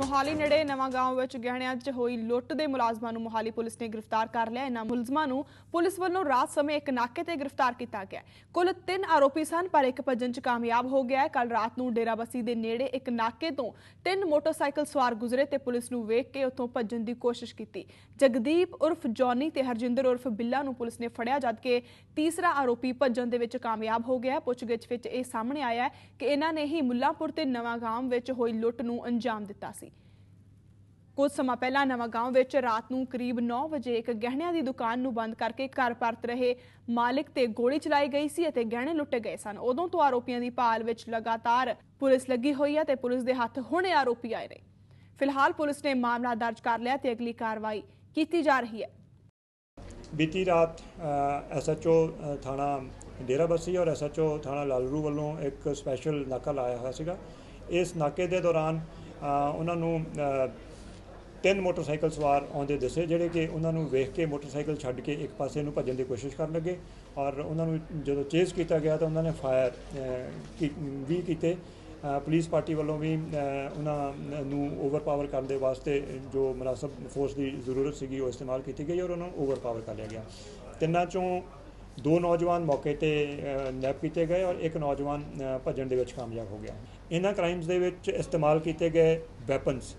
ਮੋਹਾਲੀ ਨੇੜੇ ਨਵਾਂ ਗਾਂਵ ਵਿੱਚ ਗਹਿਣਿਆਂ 'ਚ ਹੋਈ ਲੁੱਟ ਦੇ ਮੁਲਾਜ਼ਮਾਂ ਨੂੰ ਮੋਹਾਲੀ ਪੁਲਿਸ ਨੇ ਗ੍ਰਿਫਤਾਰ ਕਰ ਲਿਆ। ਇਹਨਾਂ ਮੁਲਜ਼ਮਾਂ ਨੂੰ ਪੁਲਿਸ ਵੱਲੋਂ ਰਾਤ ਸਮੇਂ ਇੱਕ ਨਾਕੇ ਤੇ ਗ੍ਰਿਫਤਾਰ ਕੀਤਾ ਗਿਆ। ਕੁੱਲ 3 ਆਰੋਪੀ ਸਨ, ਪਰ ਇੱਕ ਭੱਜਣ 'ਚ ਕਾਮਯਾਬ ਹੋ ਗਿਆ ਕੱਲ ਰਾਤ ਨੂੰ ਡੇਰਾਬੱਸੀ ਦੇ ਨੇੜੇ ਇੱਕ ਨਾਕੇ ਤੋਂ ਤਿੰਨ ਮੋਟਰਸਾਈਕਲ ਸਵਾਰ ਗੁਜ਼ਰੇ ਤੇ ਪੁਲਿਸ ਨੂੰ ਵੇਖ ਕੇ ਉੱਥੋਂ ਭੱਜਣ ਦੀ ਕੋਸ਼ਿਸ਼ ਕੀਤੀ। ਜਗਦੀਪ ਉਰਫ ਜੌਨੀ ਤੇ ਹਰਜਿੰਦਰ ਉਰਫ ਬਿੱਲਾ ਨੂੰ ਪੁਲਿਸ ਨੇ ਫੜਿਆ, ਜਦਕਿ ਤੀਸਰਾ ਆਰੋਪੀ ਭੱਜਣ ਦੇ ਵਿੱਚ ਕਾਮਯਾਬ ਹੋ ਗਿਆ ਪੁੱਛਗਿੱਛ ਵਿੱਚ ਇਹ ਸਾਹਮਣੇ ਆਇਆ ਹੈ ਕਿ ਇਹਨਾਂ ਨੇ ਹੀ ਮੁੱਲਾਂਪੁਰ ਤੇ ਨਵਾਂ ਗਾਂਵ ਵਿੱਚ ਹੋਈ ਲੁੱਟ ਨੂੰ ਅੰਜਾਮ ਦਿੱਤਾ ਸੀ। ਕੁਝ ਸਮਾਂ ਪਹਿਲਾਂ ਨਵਾਂ ਗਾਂਵ ਵਿੱਚ ਰਾਤ ਨੂੰ ਕਰੀਬ 9 ਵਜੇ ਇੱਕ ਗਹਿਣਿਆਂ ਦੀ ਦੁਕਾਨ ਨੂੰ ਬੰਦ ਕਰਕੇ ਘਰ ਪਰਤ ਰਹੇ ਮਾਲਕ ਤੇ ਗੋਲੀ ਚਲਾਈ ਗਈ ਸੀ ਅਤੇ ਗਹਿਣੇ ਲੁੱਟੇ ਗਏ ਸਨ। ਉਦੋਂ ਤੋਂ ਆਰੋਪੀਆਂ ਦੀ ਭਾਲ ਵਿੱਚ ਲਗਾਤਾਰ ਪੁਲਿਸ ਲੱਗੀ ਹੋਈ ਹੈ ਤੇ ਪੁਲਿਸ ਦੇ ਹੱਥ ਹੁਣੇ ਆਰੋਪੀ ਆਏ ਨੇ। ਫਿਲਹਾਲ ਪੁਲਿਸ ਨੇ ਮਾਮਲਾ ਦਰਜ ਕਰ ਲਿਆ ਤੇ ਅਗਲੀ ਕਾਰਵਾਈ ਕੀਤੀ ਜਾ ਰਹੀ ਹੈ। ਬੀਤੀ ਰਾਤ ਐਸਐਚਓ ਥਾਣਾ ਡੇਰਾਬੱਸੀ ਔਰ ਐਸਐਚਓ ਥਾਣਾ ਲਾਲਰੂ ਵੱਲੋਂ ਇੱਕ ਸਪੈਸ਼ਲ ਨਾਕਾ ਲਾਇਆ ਹੋਇਆ ਸੀਗਾ। ਇਸ ਨਾਕੇ ਦੇ ਦੌਰਾਨ ਅ, ਉਹਨਾਂ ਨੂੰ ਅ, ਤਿੰਨ ਮੋਟਰਸਾਈਕਲ ਸਵਾਰ ਆਉਂਦੇ ਦਿਸੇ, ਜਿਹੜੇ ਕਿ ਉਹਨਾਂ ਨੂੰ ਵੇਖ ਕੇ ਮੋਟਰਸਾਈਕਲ ਛੱਡ ਕੇ ਇੱਕ ਪਾਸੇ ਨੂੰ ਭੱਜਣ ਦੀ ਕੋਸ਼ਿਸ਼ ਕਰਨ ਲੱਗੇ ਔਰ ਉਹਨਾਂ ਨੂੰ ਜਦੋਂ ਚੇਸ ਕੀਤਾ ਗਿਆ ਤਾਂ ਉਹਨਾਂ ਨੇ ਫਾਇਰ ਵੀ ਕੀਤੇ। ਪੁਲਿਸ ਪਾਰਟੀ ਵੱਲੋਂ ਵੀ ਉਹਨਾਂ ਨੂੰ ਓਵਰਪਾਵਰ ਕਰਨ ਦੇ ਵਾਸਤੇ ਜੋ ਮੁਨਾਸਬ ਫੋਰਸ ਦੀ ਜ਼ਰੂਰਤ ਸੀਗੀ ਉਹ ਇਸਤੇਮਾਲ ਕੀਤੀ ਗਈ ਔਰ ਉਹਨਾਂ ਨੂੰ ਓਵਰਪਾਵਰ ਕਰ ਲਿਆ ਗਿਆ। ਤਿੰਨਾਂ ਚੋਂ ਦੋ ਨੌਜਵਾਨ ਮੌਕੇ ਤੇ ਨੈਪ ਕੀਤੇ ਗਏ ਔਰ ਇੱਕ ਨੌਜਵਾਨ ਭੱਜਣ ਦੇ ਵਿੱਚ ਕਾਮਯਾਬ ਹੋ ਗਿਆ। ਇਹਨਾਂ ਕ੍ਰਾਈਮਸ ਦੇ ਵਿੱਚ ਇਸਤੇਮਾਲ ਕੀਤੇ ਗਏ ਵੈਪਨਸ।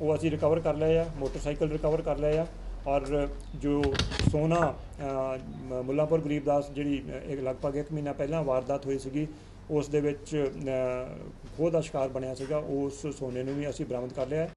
ਉਹ ਅਸੀਂ ਰਿਕਵਰ ਕਰ ਲਏ ਆ ਮੋਟਰਸਾਈਕਲ ਰਿਕਵਰ ਕਰ ਲਏ ਆ ਔਰ ਜੋ ਸੋਨਾ ਅ, ਮ- ਮੁੱਲਾਂਪੁਰ ਗਰੀਬਦਾਸ ਜਿਹੜੀ ਅ, ਇੱਕ ਲਗਭਗ 1 ਮਹੀਨਾ ਪਹਿਲਾਂ ਵਾਰਦਾਤ ਹੋਈ ਸੀਗੀ ਉਸ ਦੇ ਵਿੱਚ ਖੋਹ ਦਾ ਸ਼ਿਕਾਰ ਬਣਿਆ ਸੀਗਾ ਉਸ ਸੋਨੇ ਨੂੰ ਵੀ ਅਸੀਂ ਬਰਾਮਦ ਕਰ ਲਿਆ।